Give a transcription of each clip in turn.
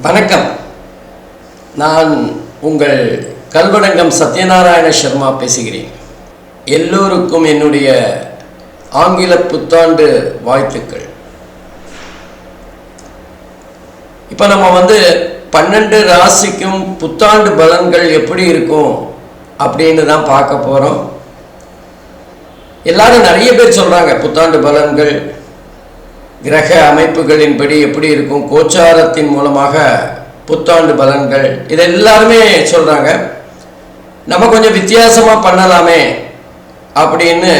வணக்கம். நான் உங்கள் கல்வடங்கம் சத்யநாராயண சர்மா பேசுகிறேன். எல்லோருக்கும் என்னுடைய ஆங்கில புத்தாண்டு வாழ்த்துக்கள். இப்போ நம்ம வந்து பன்னெண்டு ராசிக்கும் புத்தாண்டு பலன்கள் எப்படி இருக்கும் அப்படின்னு தான் பார்க்க போகிறோம் எல்லாரும் நிறைய பேர் சொல்கிறாங்க புத்தாண்டு பலன்கள் கிரக அமைப்புகளின்படி எப்படி இருக்கும் கோச்சாரத்தின் மூலமாக புத்தாண்டு பலன்கள் இதை எல்லாருமே சொல்கிறாங்க நம்ம கொஞ்சம் வித்தியாசமாக பண்ணலாமே அப்படின்னு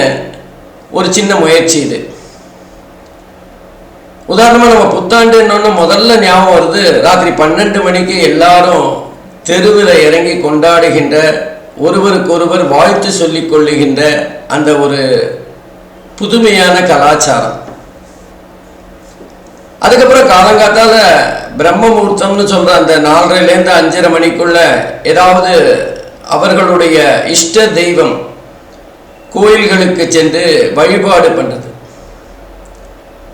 ஒரு சின்ன முயற்சி இது. உதாரணமாக நம்ம புத்தாண்டுன்னு முதல்ல ஞாபகம் வருது ராத்திரி பன்னெண்டு மணிக்கு எல்லாரும் தெருவில் இறங்கி கொண்டாடுகின்ற ஒருவருக்கொருவர் வாழ்த்து சொல்லிக் கொள்ளுகின்ற அந்த ஒரு புதுமையான கலாச்சாரம். அதுக்கப்புறம் காலங்காத்தால பிரம்ம முகூர்த்தம்னு சொல்ற அந்த நாலரைலேருந்து அஞ்சரை மணிக்குள்ள ஏதாவது அவர்களுடைய இஷ்ட தெய்வம் கோயில்களுக்கு சென்று வழிபாடு பண்றது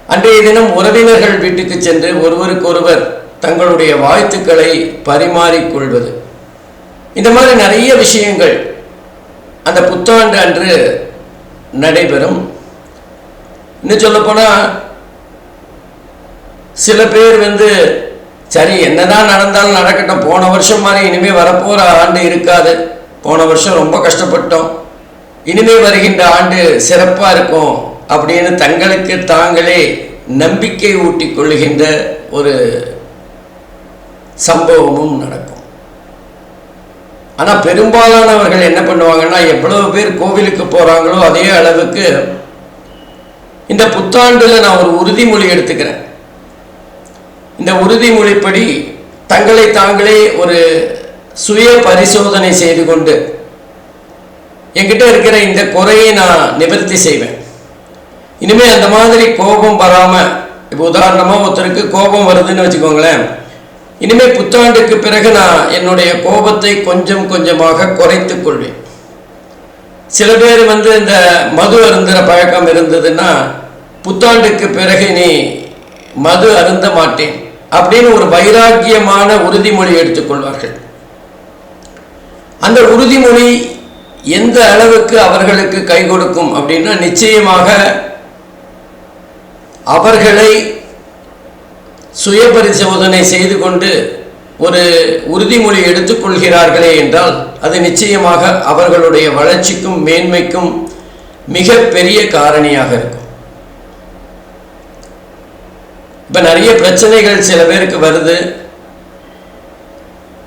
அன்றைய தினம் உறவினர்கள் வீட்டுக்கு சென்று ஒருவருக்கொருவர் தங்களுடைய வாழ்த்துக்களை பரிமாறிக்கொள்வது. இந்த மாதிரி நிறைய விஷயங்கள் அந்த புத்தாண்டு அன்று நடைபெறும். இன்னும் சொல்லப்போனால் சில பேர் வந்து சரி என்னதான் நடந்தாலும் நடக்கட்டும். போன வருஷம் மாதிரி இனிமேல் வரப்போகிற ஆண்டு இருக்காது. போன வருஷம் ரொம்ப கஷ்டப்பட்டோம். இனிமேல் வருகின்ற ஆண்டு சிறப்பாக இருக்கும் அப்படின்னு தங்களுக்கு தாங்களே நம்பிக்கை ஊட்டி கொள்ளுகின்ற ஒரு சம்பவமும் நடக்கும். ஆனா பெரும்பாலானவர்கள் என்ன பண்ணுவாங்கன்னா எவ்வளவு பேர் கோவிலுக்கு போறாங்களோ அதே அளவுக்கு இந்த புத்தாண்டுல நான் ஒரு உறுதிமொழி எடுத்துக்கிறேன். இந்த உறுதிமொழிப்படி தங்களை தாங்களே ஒரு சுய பரிசோதனை செய்து கொண்டு என்கிட்ட இருக்கிற இந்த குறையை நான் நிவர்த்தி செய்வேன். இனிமே அந்த மாதிரி கோபம் வராம இப்போ உதாரணமா ஒருத்தருக்கு கோபம் வருதுன்னு வச்சுக்கோங்களேன். இனிமே புத்தாண்டுக்கு பிறகு நான் என்னுடைய கோபத்தை கொஞ்சம் கொஞ்சமாக குறைத்துக் கொள்வேன். சில பேர் வந்து இந்த மது அருந்துகிற பழக்கம் இருந்ததுன்னா புத்தாண்டுக்கு பிறகு நீ மது அருந்த மாட்டேன் அப்படின்னு ஒரு வைராக்கியமான உறுதிமொழி எடுத்துக்கொள்வார்கள் அந்த உறுதிமொழி எந்த அளவுக்கு அவர்களுக்கு கை கொடுக்கும் அப்படின்னா நிச்சயமாக அவர்களை சுய பரிசோதனை செய்து கொண்டு ஒரு உறுதிமொழி எடுத்துக்கொள்கிறார்களே என்றால் அது நிச்சயமாக அவர்களுடைய வளர்ச்சிக்கும் மேன்மைக்கும் மிக பெரிய காரணியாக இருக்கும். இப்போ நிறைய பிரச்சனைகள் சில பேருக்கு வருது.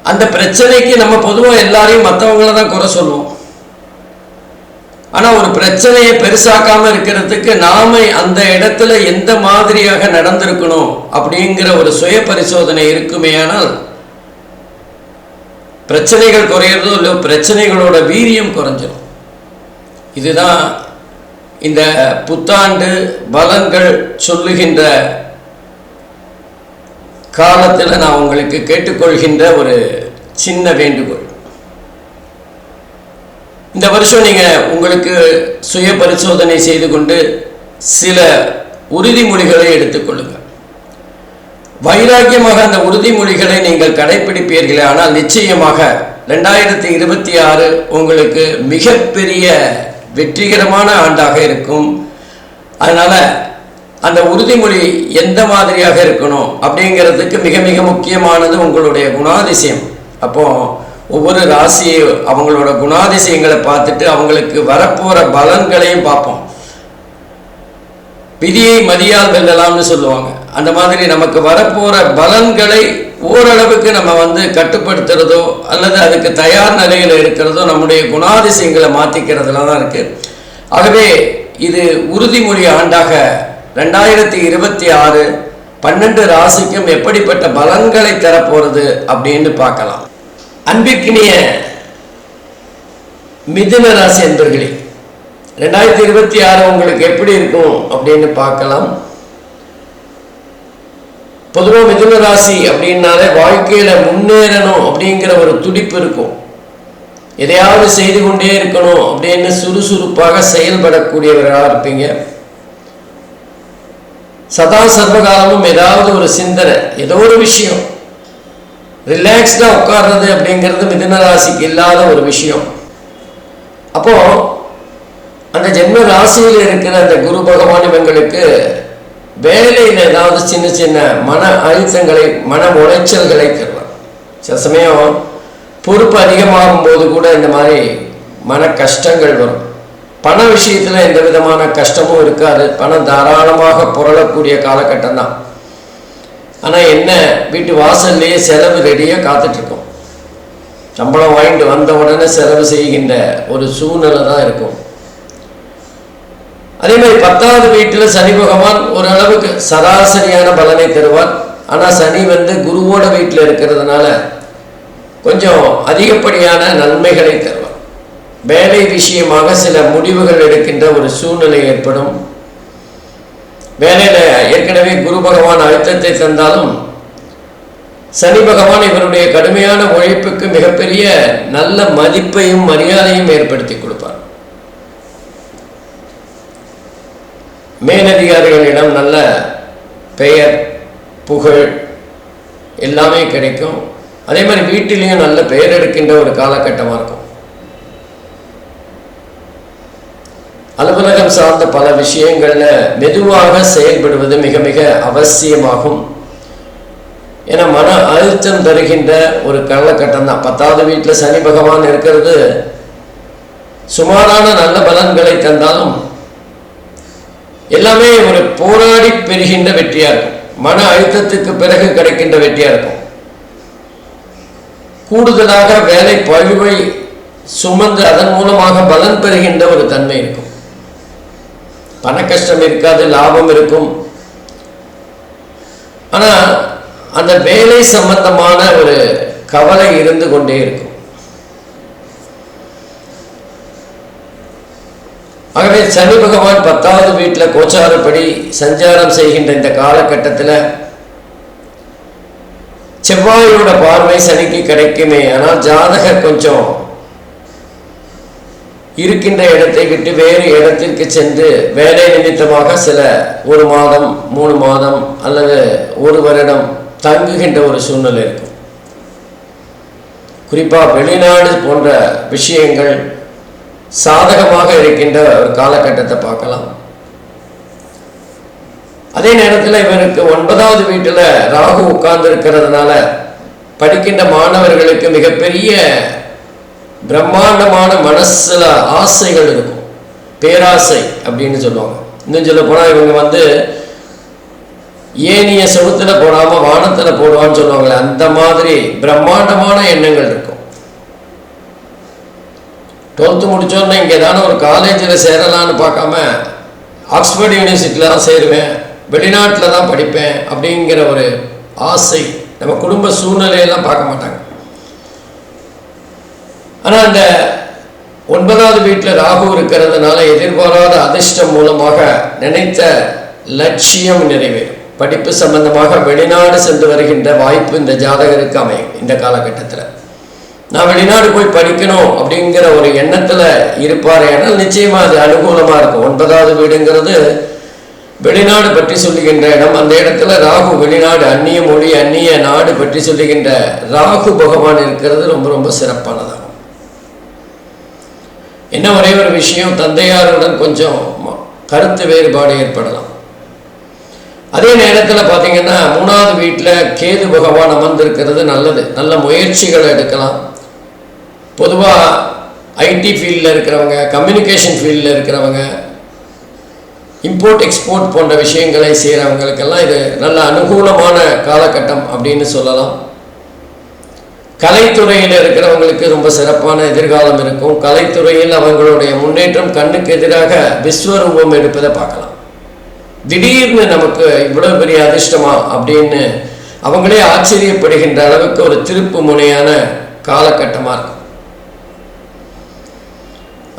அந்த பிரச்சனைக்கு நம்ம பொதுவாக எல்லாரையும் மற்றவங்கள தான் குறை சொல்லுவோம். ஆனால் ஒரு பிரச்சனையை பெருசாக்காமல் இருக்கிறதுக்கு நாம அந்த இடத்துல எந்த மாதிரியாக நடந்திருக்கணும் அப்படிங்கிற ஒரு சுய பரிசோதனை இருக்குமேயானால் பிரச்சனைகள் குறையிறதோ இல்லையோ பிரச்சனைகளோட வீரியம் குறைஞ்சிடும் இதுதான் இந்த புத்தாண்டு பலன்கள் சொல்லுகின்ற காலத்தில் நான் உங்களுக்கு கேட்டுக்கொள்கின்ற ஒரு சின்ன வேண்டுகோள். இந்த வருஷம் நீங்கள் உங்களுக்கு சுய பரிசோதனை செய்து கொண்டு சில உறுதிமொழிகளை எடுத்துக்கொள்ளுங்கள் வைராக்கியமாக அந்த உறுதிமொழிகளை நீங்கள் கடைபிடிப்பீர்களே ஆனால் நிச்சயமாக ரெண்டாயிரத்தி இருபத்தி ஆறு உங்களுக்கு மிகப்பெரிய வெற்றிகரமான ஆண்டாக இருக்கும். அதனால் அந்த உறுதிமொழி எந்த மாதிரியாக இருக்கணும் அப்படிங்கிறதுக்கு மிக மிக முக்கியமானது உங்களுடைய குணாதிசயம். அப்போது ஒவ்வொரு ராசியை அவங்களோட குணாதிசயங்களை பார்த்துட்டு அவங்களுக்கு வரப்போகிற பலன்களையும் பார்ப்போம். விதியை மதியால் வெல்லலாம்னு சொல்லுவாங்க. அந்த மாதிரி நமக்கு வரப்போற பலன்களை ஓரளவுக்கு நம்ம வந்து கட்டுப்படுத்துறதோ அல்லது அதுக்கு தயார் நிலையில் இருக்கிறதோ நம்முடைய குணாதிசயங்களை மாற்றிக்கிறதுல தான் இருக்கு. ஆகவே இது உறுதிமொழி ஆண்டாக ரெண்டாயிரத்தி இருபத்தி ஆறு பன்னெண்டு ராசிக்கும் எப்படிப்பட்ட பலன்களை தரப்போகிறது அப்படின்னு பார்க்கலாம். அன்பிற்கினிய மிதுன ராசி என்பர்களே ரெண்டாயிரத்தி இருபத்தி ஆறு உங்களுக்கு எப்படி இருக்கும் அப்படின்னு பார்க்கலாம். பொதுவாக மிதுன ராசி அப்படின்னாலே வாழ்க்கையில முன்னேறணும் அப்படிங்கிற ஒரு துடிப்பு இருக்கும். எதையாவது செய்து கொண்டே இருக்கணும் அப்படின்னு சுறுசுறுப்பாக செயல்படக்கூடியவர்களாக இருப்பீங்க. சதா சர்வகாலமும் ஏதாவது ஒரு சிந்தனை ஏதோ ஒரு விஷயம். ரிலாக்ஸ்டாக உட்கார்றது அப்படிங்கிறது மிதன ராசிக்கு இல்லாத ஒரு விஷயம். அப்போ அந்த ஜென்ம ராசியில் இருக்கிற அந்த குரு பகவான் இவங்களுக்கு வேலையில் ஏதாவது சின்ன சின்ன மன அழுத்தங்களை மன உளைச்சல்களை தருவார். சில சமயம் பொறுப்பு அதிகமாகும் போது கூட இந்த மாதிரி மன கஷ்டங்கள் வரும். பண விஷயத்தில் எந்த விதமான கஷ்டமும் இருக்காது. பணம் தாராளமாக புரளக்கூடிய காலகட்டம் தான். ஆனால் என்ன வீட்டு வாசல்லையே செலவு ரெடியாக காத்துட்ருக்கோம். சம்பளம் வாங்கிட்டு வந்த உடனே செலவு செய்கின்ற ஒரு சூழ்நிலை தான் இருக்கும். அதே மாதிரி பத்தாவது வீட்டில் சனி பகவான் ஓரளவுக்கு சராசரியான பலனை தருவார். ஆனால் சனி வந்து குருவோட வீட்டில் இருக்கிறதுனால கொஞ்சம் அதிகப்படியான நன்மைகளை தருவார். வேலை விஷயமாக சில முடிவுகள் எடுக்கின்ற ஒரு சூழ்நிலை ஏற்படும். வேலையில் ஏற்கனவே குரு பகவான் அழுத்தத்தை தந்தாலும் சனி பகவான் இவருடைய கடுமையான உழைப்புக்கு மிகப்பெரிய நல்ல மதிப்பையும் மரியாதையும் ஏற்படுத்தி கொடுப்பார். மேலதிகாரிகளிடம் நல்ல பெயர் புகழ் எல்லாமே கிடைக்கும். அதே மாதிரி வீட்டிலையும் நல்ல பெயர் எடுக்கின்ற ஒரு காலகட்டமாக இருக்கும். அலுவலக சார்ந்த பல விஷயங்களில் மெதுவாக செயல்படுவது மிக மிக அவசியமாகும். ஏன்னா மன அழுத்தம் தருகின்ற ஒரு காலகட்டம் தான். பத்தாவது வீட்டில் சனி பகவான் இருக்கிறது சுமாரான நல்ல பலன்களை தந்தாலும் எல்லாமே ஒரு போராடி பெறுகின்ற வெற்றியா இருக்கும். மன அழுத்தத்துக்கு பிறகு கிடைக்கின்ற வெற்றியா இருக்கும். கூடுதலாக வேலை பழுவை சுமந்து அதன் மூலமாக பலன் பெறுகின்ற ஒரு தன்மை இருக்கும். பண கஷ்டம் இருக்காது லாபம் இருக்கும். ஆனால் அந்த வேலை சம்பந்தமான ஒரு கவலை இருந்து கொண்டே இருக்கும். ஆகவே சனி பகவான் பத்தாவது வீட்டில் கோச்சாரப்படி சஞ்சாரம் செய்கின்ற இந்த காலகட்டத்தில் செவ்வாயோட பார்வை சனிக்கு கிடைக்குமே ஆனால் ஜாதகர் கொஞ்சம் இருக்கின்ற இடத்தை விட்டு வேறு இடத்திற்கு சென்று வேலை நிமித்தமாக சில ஒரு மாதம் மூணு மாதம் அல்லது ஒரு வருடம் தங்குகின்ற ஒரு சூழ்நிலை இருக்கும். குறிப்பாக வெளிநாடு போன்ற விஷயங்கள் சாதகமாக இருக்கின்ற ஒரு காலகட்டத்தை பார்க்கலாம். அதே நேரத்தில் இவருக்கு ஒன்பதாவது வீட்டில் ராகு உட்கார்ந்து இருக்கிறதுனால படிக்கின்ற மாணவர்களுக்கு மிகப்பெரிய பிரம்மாண்டமான மனசில் ஆசைகள் இருக்கும். பேராசை அப்படின்னு சொல்லுவாங்க. இன்னும் சொல்ல போனால் இவங்க வந்து ஏனிய செவுத்துல போடாமல் வானத்தில் போடுவான்னு சொல்லுவாங்களே அந்த மாதிரி பிரம்மாண்டமான எண்ணங்கள் இருக்கும். டுவெல்த்து முடித்தோன்னே இங்கே தானே ஒரு காலேஜில் சேரலான்னு பார்க்காம ஆக்ஸ்போர்ட் யூனிவர்சிட்டியில் தான் சேருவேன் வெளிநாட்டில் தான் படிப்பேன் அப்படிங்கிற ஒரு ஆசை நம்ம குடும்ப சூழ்நிலையெல்லாம் பார்க்க மாட்டாங்க. ஆனால் அந்த ஒன்பதாவது வீட்டில் ராகு இருக்கிறதுனால எதிர்பாராத அதிர்ஷ்டம் மூலமாக நினைத்த லட்சியம் நிறைவேறும். படிப்பு சம்பந்தமாக வெளிநாடு சென்று வருகின்ற வாய்ப்பு இந்த ஜாதகருக்கு அமையும் இந்த காலகட்டத்தில். நான் வெளிநாடு போய் படிக்கணும் அப்படிங்கிற ஒரு எண்ணத்தில் இருப்பார் ஏன்னால் நிச்சயமாக அது அனுகூலமாக இருக்கும். ஒன்பதாவது வீடுங்கிறது வெளிநாடு பற்றி சொல்லுகின்ற இடம். அந்த இடத்துல ராகு வெளிநாடு அந்நிய மொழி அந்நிய நாடு பற்றி சொல்லுகின்ற ராகு பகவான் இருக்கிறது ரொம்ப ரொம்ப சிறப்பானதான் என்ன ஒரே ஒரு விஷயம் தந்தையாருடன் கொஞ்சம் கருத்து வேறுபாடு ஏற்படலாம். அதே நேரத்தில் பார்த்தீங்கன்னா மூணாவது வீட்டில் கேது பகவான் அமர்ந்திருக்கிறது நல்லது. நல்ல முயற்சிகளை எடுக்கலாம். பொதுவாக ஐடி ஃபீல்டில் இருக்கிறவங்க கம்யூனிகேஷன் ஃபீல்டில் இருக்கிறவங்க இம்போர்ட் எக்ஸ்போர்ட் போன்ற விஷயங்களை செய்கிறவங்களுக்கெல்லாம் இது நல்ல அனுகூலமான காலகட்டம் அப்படின்னு சொல்லலாம். கலைத்துறையில் இருக்கிறவங்களுக்கு ரொம்ப சிறப்பான எதிர்காலம் இருக்கும். கலைத்துறையில் அவங்களுடைய முன்னேற்றம் கண்ணுக்கு எதிராக விஸ்வரூபம் எடுப்பதை பார்க்கலாம். திடீர்னு நமக்கு இவ்வளவு பெரிய அதிர்ஷ்டமா அப்படின்னு அவங்களே ஆச்சரியப்படுகின்ற அளவுக்கு ஒரு திருப்பு முனையான காலகட்டமாக இருக்கும்.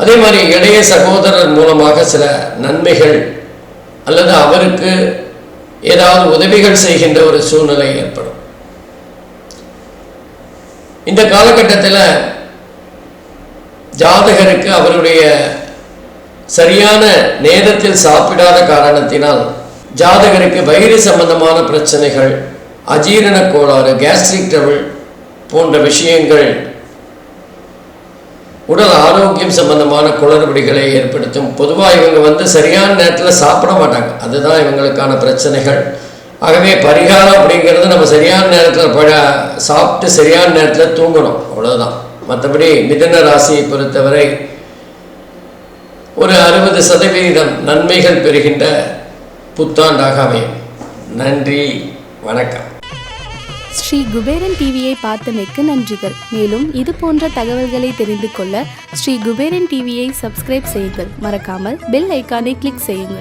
அதே மாதிரி இளைய சகோதரர் மூலமாக சில நன்மைகள் அல்லது அவருக்கு ஏதாவது உதவிகள் செய்கின்ற ஒரு சூழ்நிலை ஏற்படும். இந்த காலகட்டத்தில் ஜாதகருக்கு அவருடைய சரியான நேரத்தில் சாப்பிடாத காரணத்தினால் ஜாதகருக்கு வயிறு சம்பந்தமான பிரச்சனைகள் அஜீரண கோளாறு கேஸ்ட்ரிக் ட்ரபிள் போன்ற விஷயங்கள் உடல் ஆரோக்கியம் சம்பந்தமான குளறுபடிகளை ஏற்படுத்தும். பொதுவாக இவங்க வந்து சரியான நேரத்தில் சாப்பிட மாட்டாங்க. அதுதான் இவங்களுக்கான பிரச்சனைகள். ஆகவே பரிகாரம் அப்படிங்கிறது நம்ம சரியான நேரத்தில் பழ சாப்பிட்டு சரியான நேரத்தில் தூங்கணும். அவ்வளோதான் மற்றபடி மிதன ராசியை பொறுத்தவரை ஒரு அறுபது சதவீதம் நன்மைகள் பெறுகின்ற புத்தாண்டாக அமையும். நன்றி. வணக்கம். ஸ்ரீ குபேரன் டிவியை பார்த்தமைக்கு நன்றிகள். மேலும் இது போன்ற தகவல்களை தெரிந்து கொள்ள ஸ்ரீ குபேரன் டிவியை சப்ஸ்கிரைப் செய்யுங்கள். மறக்காமல் பெல் ஐக்கானை கிளிக் செய்யுங்கள்.